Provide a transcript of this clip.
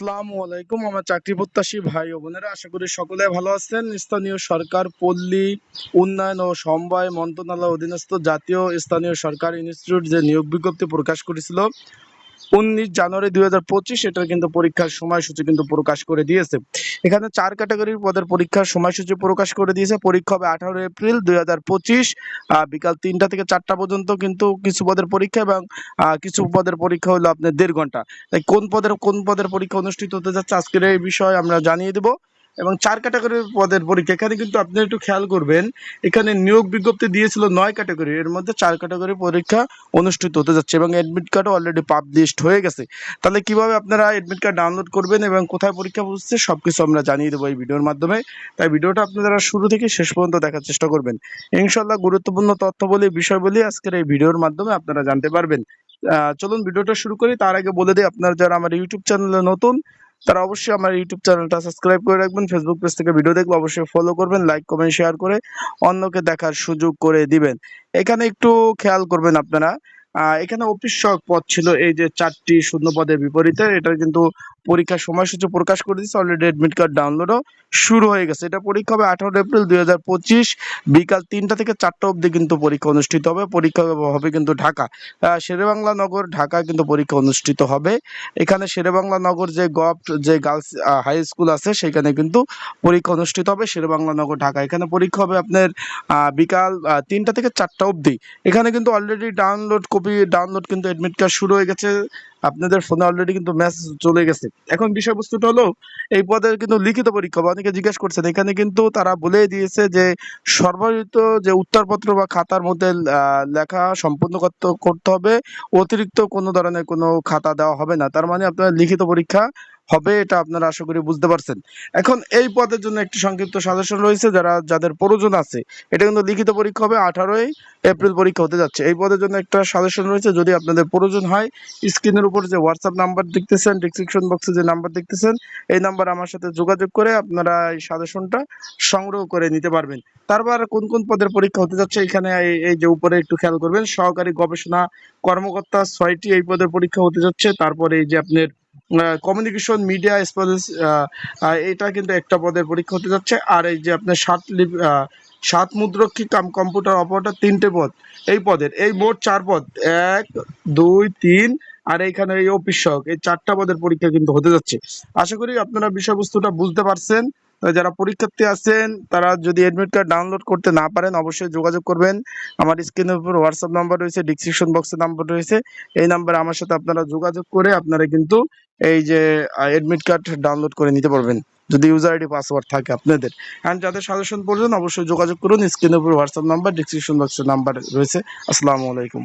আসসালামু আলাইকুম আমার চাকরি প্রত্যাশী ভাই ও বোনেরা, আশা করি সকলে ভালো আছেন। স্থানীয় সরকার, পল্লী, উন্নয়ন ও সমবায় মন্ত্রণালয় অধীনস্থ জাতীয় স্থানীয় সরকার ইনস্টিটিউট যে নিয়োগ বিজ্ঞপ্তি প্রকাশ করেছিল উনিশ জানুয়ারি দুই হাজার পঁচিশ, এটার কিন্তু পরীক্ষার সময়সূচি কিন্তু প্রকাশ করে দিয়েছে। এখানে চার ক্যাটাগরির পদের পরীক্ষার সময়সূচি প্রকাশ করে দিয়েছে। পরীক্ষা হবে আঠারো এপ্রিল দুই হাজার পঁচিশ বিকাল তিনটা থেকে চারটা পর্যন্ত কিন্তু কিছু পদের পরীক্ষা এবং কিছু পদের পরীক্ষা হলো আপনার দেড় ঘণ্টা। তাই কোন পদের কোন পদের পরীক্ষা অনুষ্ঠিত হতে যাচ্ছে আজকের এই বিষয়ে আমরা জানিয়ে দেব। এবং চার ক্যাটাগরির পদের পরীক্ষা। এখানে কিন্তু আপনি একটু খেয়াল করবেন, এখানে নিয়োগ বিজ্ঞপ্তি দিয়েছিল নয় ক্যাটাগরি এর মধ্যে চার ক্যাটাগরি পরীক্ষা অনুষ্ঠিত হতে যাচ্ছে এবং অ্যাডমিট কার্ডও অলরেডি পাবলিশড হয়ে গেছে। তাহলে কীভাবে আপনারা অ্যাডমিট কার্ড ডাউনলোড করবেন এবং কোথায় পরীক্ষা বসছে সবকিছু আমরা জানিয়ে দেবো এই ভিডিওর মাধ্যমে। তাই ভিডিওটা আপনারা শুরু থেকে শেষ পর্যন্ত দেখার চেষ্টা করবেন। ইনশাল্লাহ গুরুত্বপূর্ণ তথ্য বলি, বিষয় বলি, আজকের এই ভিডিওর মাধ্যমে আপনারা জানতে পারবেন। চলুন ভিডিওটা শুরু করি। তার আগে বলে দিই, আপনারা যারা আমার ইউটিউব চ্যানেলে নতুন তারা অবশ্যই আমার ইউটিউব চ্যানেলটা সাবস্ক্রাইব করে রাখবেন ফেসবুক পেজ থেকে ভিডিও দেখলে অবশ্যই ফলো করবেন লাইক কমেন্ট শেয়ার করে অন্যকে দেখার সুযোগ করে দিবেন। এখানে একটু খেয়াল করবেন আপনারা এখানে অফিস সহায়ক পদ ছিল এই যে চারটি শূন্য পদের বিপরীতে। এটা কিন্তু পরীক্ষার সময়সূচি প্রকাশ করে দিচ্ছে অলরেডি অ্যাডমিট কার্ড ডাউনলোডও শুরু হয়ে গেছে। এটা পরীক্ষা হবে আঠারো এপ্রিল দুই হাজার পঁচিশ বিকাল তিনটা থেকে চারটা অবধি কিন্তু পরীক্ষা অনুষ্ঠিত হবে। পরীক্ষা হবে কিন্তু ঢাকা। শেরেবাংলা নগর ঢাকা কিন্তু পরীক্ষা অনুষ্ঠিত হবে। এখানে শেরেবাংলা নগর যে গভ যে গার্লস হাই স্কুল আছে, সেখানে কিন্তু পরীক্ষা অনুষ্ঠিত হবে। শেরেবাংলা নগর, ঢাকা। এখানে পরীক্ষা হবে আপনার বিকাল তিনটা থেকে চারটা অবধি। এখানে কিন্তু অলরেডি ডাউনলোড কপি ডাউনলোড কিন্তু অ্যাডমিট কার্ড শুরু হয়ে গেছে। আপনাদের ফোনে অলরেডি কিন্তু মেসেজ চলে গেছে। এখন বিষয়বস্তুটা হলো, এই পদের কিন্তু লিখিত পরীক্ষা বা অনেকে জিজ্ঞেস করছেন, এখানে কিন্তু তারা বলে দিয়েছে যে সর্বাধিত যে উত্তরপত্র বা খাতার মধ্যে লেখা সম্পূর্ণ করতে করতে হবে। অতিরিক্ত কোনো ধরনের কোনো খাতা দেওয়া হবে না। তার মানে আপনার লিখিত পরীক্ষা হবে এটা আপনারা আশা করি বুঝতে পারছেন। এখন এই পদের জন্য একটি সংক্ষিপ্ত সাজেশন রয়েছে যারা, যাদের প্রয়োজন আছে। এটা কিন্তু লিখিত পরীক্ষা হবে আঠারোই এপ্রিল পরীক্ষা হতে যাচ্ছে। এই পদের জন্য একটা সাজেশন রয়েছে, যদি আপনাদের প্রয়োজন হয়, স্ক্রিনের উপর যে হোয়াটসঅ্যাপ নাম্বার দেখতেছেন ডিসক্রিপশন বক্সে যে নাম্বার দেখতেছেন, এই নাম্বার আমার সাথে যোগাযোগ করে আপনারা এই সাজেশনটা সংগ্রহ করে নিতে পারবেন। তারপর কোন কোন পদের পরীক্ষা হতে যাচ্ছে, এখানে এই- যে উপরে একটু খেয়াল করবেন, সহকারী গবেষণা কর্মকর্তা ছয়টি এই পদের পরীক্ষা হতে যাচ্ছে। তারপরে এই যে আপনার কমিউনিকেশন মিডিয়া স্পেস এটা কিন্তু একটা পদের পরীক্ষা হতে যাচ্ছে। আর এই যে আপনার সাত লিপ সাত মুদ্রক্ষী কাম কম্পিউটার অপারেটর তিনটে পদ। এই পদের, এই মোট চার পদ, এক, দুই, তিন, আর এইখানে এই অফিস এই চারটা পদের পরীক্ষা কিন্তু হতে যাচ্ছে। আশা করি আপনারা বিষয়বস্তুটা বুঝতে পারছেন। যারা পরীক্ষার্থী আছেন, তারা যদি এডমিট কার্ড ডাউনলোড করতে না পারেন, অবশ্যই যোগাযোগ করবেন। আমার স্ক্রিনের উপর হোয়াটসঅ্যাপ নাম্বার রয়েছে ডিসক্রিপশন বক্সে নাম্বার রয়েছে। এই নাম্বারে আমার সাথে আপনারা যোগাযোগ করে আপনারা কিন্তু এই যে এডমিট কার্ড ডাউনলোড করে নিতে পারবেন। যদি ইউজার আইডি পাসওয়ার্ড থাকে আপনাদের। অ্যান্ড যাদের সাজেশন প্রয়োজন, অবশ্যই যোগাযোগ করুন। স্ক্রিনের উপর হোয়াটসঅ্যাপ নাম্বার ডিসক্রিপশন বক্সের নাম্বার রয়েছে। আসসালামু আলাইকুম।